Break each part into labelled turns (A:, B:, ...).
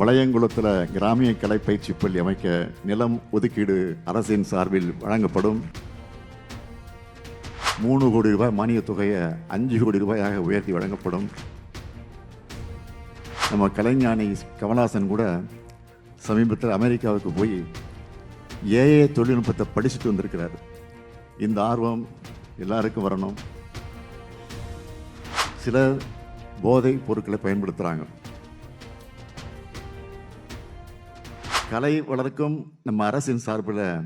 A: வளையங்குளத்தில் கிராமிய கலை பயிற்சி பள்ளி அமைக்க நிலம் ஒதுக்கீடு அரசின் சார்பில் வழங்கப்படும். மூணு கோடி ரூபாய் மானியத் தொகையை அஞ்சு கோடி ரூபாயாக உயர்த்தி வழங்கப்படும். நம்ம கலைஞானி கமலாசன் கூட சமீபத்தில் அமெரிக்காவுக்கு போய் ஏஏ தொழில்நுட்பத்தை படிச்சுட்டு வந்திருக்கிறார். இந்த ஆர்வம் எல்லாருக்கும் வரணும். சிலர் போதை பொருட்களை பயன்படுத்துகிறாங்க கலை வளர்க்கும் நம்ம அரசின் சார்பில்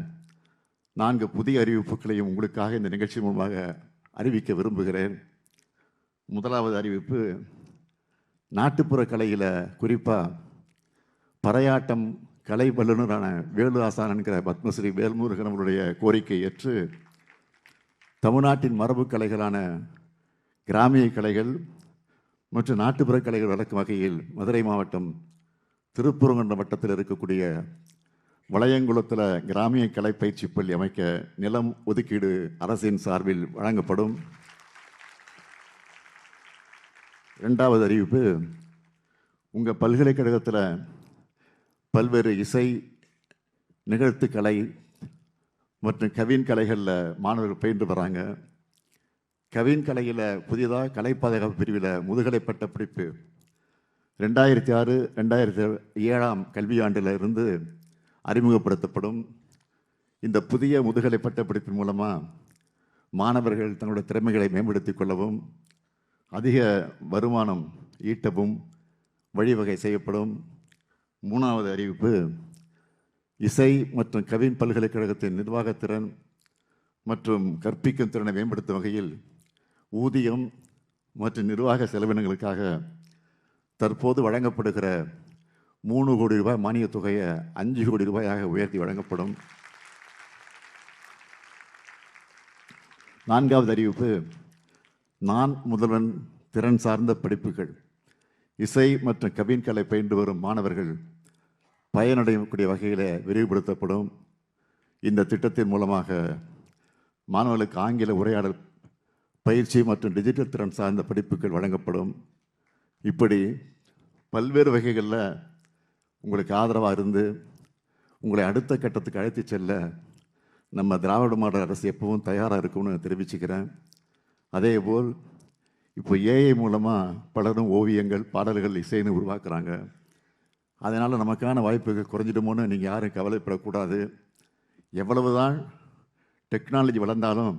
A: நான்கு புதிய அறிவிப்புகளையும் உங்களுக்காக இந்த நிகழ்ச்சி மூலமாக அறிவிக்க விரும்புகிறேன். முதலாவது அறிவிப்பு நாட்டுப்புற கலையில் குறிப்பாக பறையாட்டம் கலை வல்லுநரான வேலு ஆசான் என்கிற பத்மஸ்ரீ வேல்முருகன் அவருடைய கோரிக்கை ஏற்று தமிழ்நாட்டின் மரபு கலைகளான கிராமிய கலைகள் மற்றும் நாட்டுப்புற கலைகள் வளர்க்கும் வகையில் மதுரை மாவட்டம் திருப்பூரங்குன்றம் வட்டத்தில் இருக்கக்கூடிய வளையங்குளத்தில் கிராமிய கலை பயிற்சி பள்ளி அமைக்க நிலம் ஒதுக்கீடு அரசின் சார்பில் வழங்கப்படும். இரண்டாவது அறிவிப்பு உங்கள் பல்கலைக்கழகத்தில் பல்வேறு இசை நிகழ்த்து கலை மற்றும் கவின் கலைகளில் மாணவர்கள் பயின்று வராங்க. கவின் கலையில் புதிதாக கலை பாதுகாப்பு பிரிவில் முதுகலை பட்ட படிப்பு ரெண்டாயிரத்தி ஆறு ரெண்டாயிரத்தி ஏழாம் கல்வியாண்டில் இருந்து அறிமுகப்படுத்தப்படும் இந்த புதிய முதுகலை பட்டப்படிப்பின் மூலமாக மாணவர்கள் தங்களுடைய திறமைகளை மேம்படுத்திக் கொள்ளவும் அதிக வருமானம் ஈட்டவும் வழிவகை செய்யப்படும். மூணாவது அறிவிப்பு இசை மற்றும் கவின் பல்கலைக்கழகத்தின் நிர்வாகத்திறன் மற்றும் கற்பிக்கும் திறனை மேம்படுத்தும் வகையில் ஊதியம் மற்றும் நிர்வாக செலவினங்களுக்காக தற்போது வழங்கப்படுகிற மூணு கோடி ரூபாய் மானியத் தொகையை அஞ்சு கோடி ரூபாயாக உயர்த்தி வழங்கப்படும். நான்காவது அறிவிப்பு நான் முதல்வன் திறன் சார்ந்த படிப்புகள் இசை மற்றும் கவின்கலை பயின்று வரும் மாணவர்கள் பயனடையக்கூடிய வகையில் விரிவுபடுத்தப்படும். இந்த திட்டத்தின் மூலமாக மாணவர்களுக்கு ஆங்கில உரையாடல் பயிற்சி மற்றும் டிஜிட்டல் திறன் சார்ந்த படிப்புகள் வழங்கப்படும். இப்படி பல்வேறு வகைகளில் உங்களுக்கு ஆதரவாக இருந்து உங்களை அடுத்த கட்டத்துக்கு அழைத்து செல்ல நம்ம திராவிட மாடல் அரசு எப்பவும் தயாராக இருக்கும்னு தெரிவிச்சுக்கிறேன். அதேபோல் இப்போ ஏஐ மூலமாக பலரும் ஓவியங்கள் பாடல்கள் இசைன்னு உருவாக்குறாங்க. அதனால் நமக்கான வாய்ப்புகள் குறைஞ்சிடுமோன்னு நீங்கள் யாரும் கவலைப்படக்கூடாது. எவ்வளவு தான் டெக்னாலஜி வளர்ந்தாலும்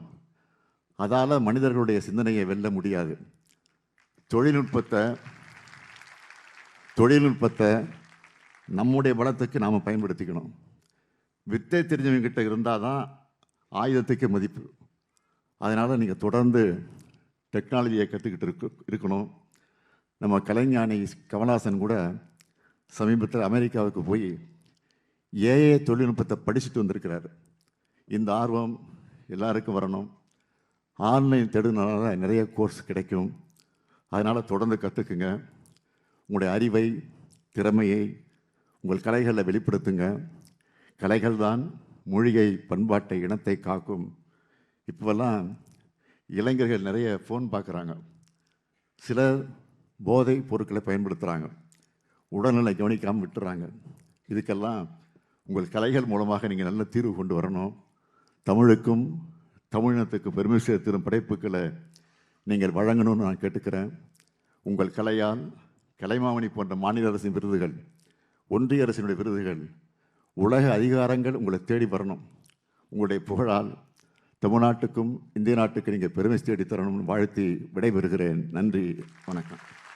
A: அதால் மனிதர்களுடைய சிந்தனையை வெல்ல முடியாது. தொழில்நுட்பத்தை தொழில்நுட்பத்தை நம்முடைய பலத்துக்கு நாம் பயன்படுத்திக்கணும். வித்தை தெரிஞ்சவங்கிட்ட இருந்தால் தான் ஆயுதத்துக்கு மதிப்பு. அதனால் நீங்கள் தொடர்ந்து டெக்னாலஜியை கற்றுக்கிட்டு இருக்கு இருக்கணும். நம்ம கலைஞானி கமலாசன் கூட சமீபத்தில் அமெரிக்காவுக்கு போய் ஏஏ தொழில்நுட்பத்தை படிச்சுட்டு வந்திருக்கிறார். இந்த ஆர்வம் எல்லாருக்கும் வரணும். ஆன்லைன் தேடுனால நிறைய கோர்ஸ் கிடைக்கும். அதனால் தொடர்ந்து கற்றுக்குங்க உங்களுடைய அறிவை திறமையை உங்கள் கலைகளில் வெளிப்படுத்துங்க. கலைகள் தான் மொழியை பண்பாட்டை இனத்தை காக்கும். இப்போல்லாம் இளைஞர்கள் நிறைய ஃபோன் பார்க்குறாங்க. சிலர் போதை பொருட்களை பயன்படுத்துகிறாங்க உடல்நிலை கவனிக்காமல் விட்டுறாங்க. இதுக்கெல்லாம் உங்கள் கலைகள் மூலமாக நீங்கள் நல்ல தீர்வு கொண்டு வரணும். தமிழுக்கும் தமிழினத்துக்கு பெருமை சேர்த்திடும் படைப்புகளை நீங்கள் வழங்கணும்னு நான் கேட்டுக்கிறேன். உங்கள் கலையால் கலைமாமணி போன்ற மாநில அரசின் விருதுகள் ஒன்றிய அரசினுடைய விருதுகள் உலக அதிகாரங்கள் உங்களை தேடி வரணும். உங்களுடைய புகழால் தமிழ்நாட்டுக்கும் இந்திய நாட்டுக்கு நீங்கள் பெருமை தேடி தரணும்னு வாழ்த்தி விடைபெறுகிறேன். நன்றி வணக்கம்.